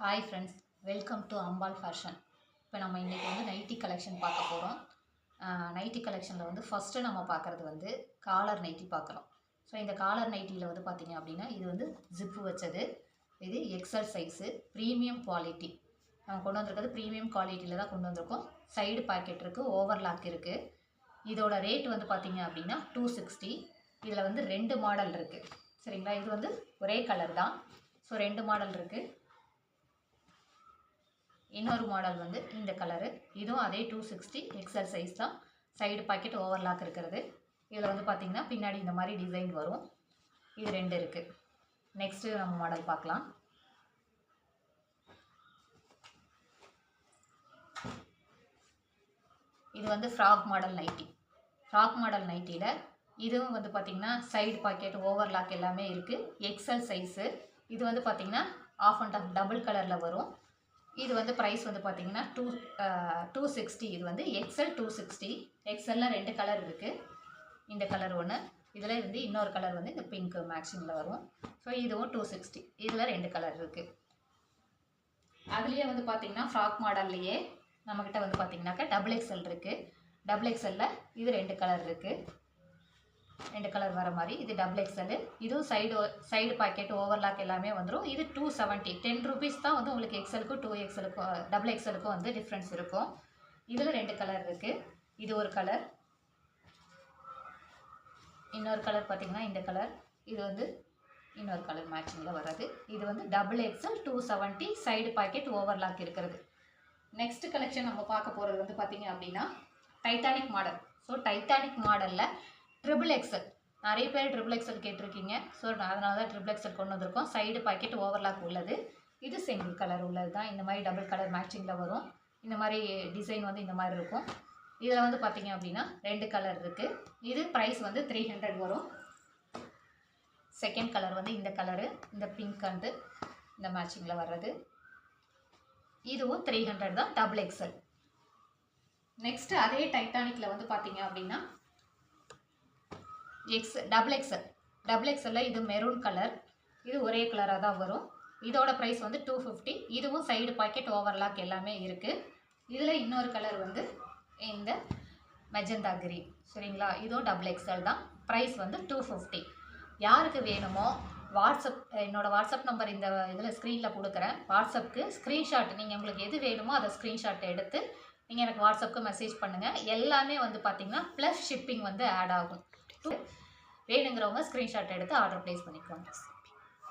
Hi friends welcome to Ambal fashion இப்போ நம்ம இன்றைக்கி வந்து நைட்டி கலெக்ஷன் பார்க்க போகிறோம் நைட்டி கலெக்ஷனில் வந்து ஃபஸ்ட்டு நம்ம பார்க்குறது வந்து காலர் நைட்டி பார்க்குறோம். ஸோ இந்த காலர் நைட்டியில் வந்து பார்த்திங்க அப்படின்னா இது வந்து ஜிப்பு வச்சது. இது எக்ஸல் சைஸு ப்ரீமியம் குவாலிட்டி நம்ம கொண்டு வந்திருக்கிறது ப்ரீமியம் குவாலிட்டியில் தான் கொண்டு வந்திருக்கோம். சைடு பாக்கெட் இருக்குது ஓவர்லாக் இருக்குது இதோட ரேட் வந்து பார்த்திங்க அப்படின்னா டூ சிக்ஸ்டி இதில் வந்து ரெண்டு மாடல் இருக்குது சரிங்களா? இது வந்து ஒரே கலர் தான். ஸோ ரெண்டு மாடல் இருக்குது இன்னொரு மாடல் வந்து இந்த கலரு இதுவும் அதே டூ சிக்ஸ்டி எக்ஸல் சைஸ் தான். சைடு பாக்கெட் ஓவர்லாக் இருக்கிறது. இதில் வந்து பார்த்திங்கன்னா பின்னாடி இந்த மாதிரி டிசைன் வரும். இது ரெண்டு இருக்குது நெக்ஸ்ட்டு நம்ம மாடல் பார்க்கலாம். இது வந்து frock model nighty frock model நைட்டியில் இதுவும் வந்து பார்த்திங்கன்னா சைடு பாக்கெட் ஓவர்லாக் எல்லாமே இருக்குது எக்ஸல் சைஸு இது வந்து பார்த்திங்கன்னா ஆஃப் அண்ட் ஆஃப் டபுள் கலரில் வரும். இது வந்து ப்ரைஸ் வந்து பார்த்தீங்கன்னா டூ டூ சிக்ஸ்டி இது வந்து எக்ஸல் டூ சிக்ஸ்டி எக்ஸலில் ரெண்டு கலர் இருக்குது இந்த கலர் ஒன்று இதில் வந்து இன்னொரு கலர் வந்து இந்த பிங்க் மேக்ஸிங்கில் வரும். ஸோ இதுவும் டூ சிக்ஸ்டி இதில் ரெண்டு கலர் இருக்குது அதுலேயே வந்து பார்த்திங்கன்னா ஃப்ராக் மாடல்லையே நம்மக்கிட்ட வந்து பார்த்திங்கனாக்கா டபுள் எக்ஸல் இருக்குது டபுள் எக்ஸலில் இது ரெண்டு கலர் இருக்குது ரெண்டு கலர் வர மாதிரி. இது டபுள் எக்ஸல் இதுவும் சைடு சைடு பாக்கெட் ஓவர்லாக் எல்லாமே வந்துடும் இது டூ செவன்ட்டி டென் ருபீஸ் தான் வந்து உங்களுக்கு எக்ஸலுக்கும் டூ எக்ஸலுக்கும் டபுள் எக்ஸலுக்கும் வந்து டிஃப்ரென்ஸ் இருக்கும். இதில் ரெண்டு கலர் இருக்குது இது ஒரு கலர் இன்னொரு கலர் பார்த்திங்கன்னா இந்த கலர் இது வந்து இன்னொரு கலர் மேட்சிங்கில் வர்றது. இது வந்து double XL two seventy side pocket overlock இருக்கிறது. நெக்ஸ்ட் கலெக்ஷன் நம்ம பார்க்க போகிறது வந்து பார்த்திங்க அப்படின்னா டைட்டானிக் மாடல் ஸோ டைட்டானிக் மாடலில் ட்ரிபிள் எக்ஸல் நிறைய பேர் ட்ரிபிள் எக்ஸல் கேட்டிருக்கீங்க. ஸோ அதனால தான் ட்ரிபிள் எக்ஸல் கொண்டு வந்திருக்கோம். சைடு பாக்கெட் ஓவர்லாக் உள்ளது. இது சிங்கிள் கலர் உள்ளது தான் இந்த மாதிரி டபுள் கலர் மேட்சிங்கில் வரும். இந்த மாதிரி டிசைன் வந்து இந்த மாதிரி இருக்கும். இதில் வந்து பார்த்தீங்க அப்படின்னா ரெண்டு கலர் இருக்குது இது ப்ரைஸ் வந்து த்ரீ ஹண்ட்ரட் வரும். செகண்ட் கலர் வந்து இந்த கலரு இந்த பிங்க் அண்டு இந்த மேட்சிங்கில் வர்றது. இதுவும் த்ரீ ஹண்ட்ரட் தான் டபுள் எக்ஸல் நெக்ஸ்ட்டு அதே டைட்டானிக்கில் வந்து பார்த்தீங்க அப்படின்னா எக்ஸ் டபுள் எக்ஸல் டபுள் எக்ஸலில் இது மெரூன் கலர் இது ஒரே கலராக தான் வரும். இதோட ப்ரைஸ் வந்து டூ ஃபிஃப்டி இதுவும் சைடு பாக்கெட் ஓவர்லாக் எல்லாமே இருக்குது இதில் இன்னொரு கலர் வந்து இந்த மெஜந்தா கிரீன் சரிங்களா? இதுவும் டபுள் எக்ஸல் தான். ப்ரைஸ் வந்து டூ ஃபிஃப்டி யாருக்கு வேணுமோ வாட்ஸ்அப் என்னோடய வாட்ஸ்அப் நம்பர் இந்த இதில் ஸ்க்ரீனில் கொடுக்குறேன். வாட்ஸ்அப்புக்கு ஸ்க்ரீன்ஷாட் நீங்கள் உங்களுக்கு எது வேணுமோ அதை ஸ்க்ரீன்ஷாட் எடுத்து நீங்கள் எனக்கு வாட்ஸ்அப்புக்கு மெசேஜ் பண்ணுங்கள் எல்லாமே வந்து பார்த்திங்கன்னா ப்ளஸ் ஷிப்பிங் வந்து ஆட் ஆகும். வேணுங்கிறவங்க ஸ்க்ரீன்ஷாட் எடுத்து ஆர்டர் ப்ளேஸ் பண்ணிக்கோங்க.